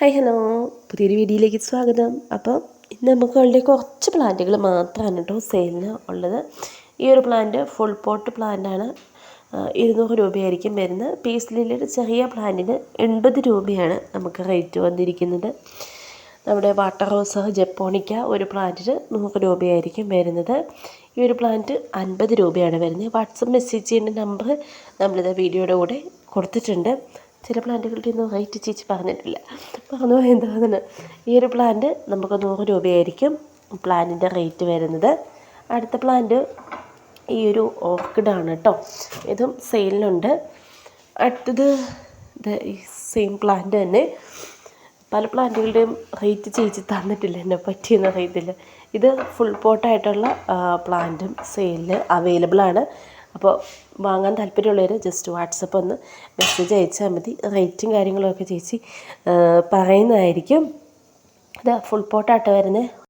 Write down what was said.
Hi hello പുതിയൊരു വീഡിയോയിലേക്ക് സ്വാഗതം. അപ്പം ഇന്ന് നമുക്ക് വളരെ കുറച്ച് പ്ലാന്റുകൾ മാത്രമാണ് കേട്ടോ സെയിലിന് ഉള്ളത്. ഈ ഒരു പ്ലാന്റ് ഫുൾ പോട്ട് പ്ലാന്റാണ് ഇരുന്നൂറ് രൂപയായിരിക്കും വരുന്നത്. പീസ് ലില്ലിയുടെ ചെറിയ പ്ലാന്റിന് എൺപത് രൂപയാണ് നമുക്ക് റേറ്റ് വന്നിരിക്കുന്നത്. നമ്മുടെ വാട്ടർ റോസ് ജപ്പോണിക്ക ഒരു പ്ലാന്റിന് നൂറ് രൂപയായിരിക്കും വരുന്നത്. ഈ ഒരു പ്ലാന്റ് അൻപത് രൂപയാണ് വരുന്നത്. വാട്സപ്പ് മെസ്സേജ് ചെയ്യേണ്ട നമ്പർ നമ്മളിത് വീഡിയോയുടെ കൂടെ കൊടുത്തിട്ടുണ്ട്. ചില പ്ലാന്റുകളുടെ ഒന്നും റേറ്റ് ചേച്ചി പറഞ്ഞിട്ടില്ല. പറഞ്ഞു എന്താണെന്ന് ഈ ഒരു പ്ലാന്റ് നമുക്ക് നൂറ് രൂപയായിരിക്കും പ്ലാന്റിന്റെ റേറ്റ് വരുന്നത്. അടുത്ത പ്ലാന്റ് ഈ ഒരു ഓർക്കിഡാണ് കേട്ടോ ഇതും സെയിലിനുണ്ട് അടുത്തത് ഇത് ഈ സെയിം പ്ലാന്റ് തന്നെ. പല പ്ലാന്റുകളുടെയും റേറ്റ് ചേച്ചി തന്നിട്ടില്ല എന്നെ പറ്റിയെന്ന് അറിയത്തില്ല. ഇത് ഫുൾ പോട്ടായിട്ടുള്ള പ്ലാന്റും സെയിലിൽ അവൈലബിൾ ആണ്. അപ്പോൾ വാങ്ങാൻ താല്പര്യമുള്ളവർ ജസ്റ്റ് വാട്സപ്പ് ഒന്ന് മെസ്സേജ് അയച്ചാൽ മതി. റേറ്റും കാര്യങ്ങളൊക്കെ ചേച്ചി പറയുന്നതായിരിക്കും. ഇത് ഫുൾ പോട്ടായിട്ട് വരുന്നത്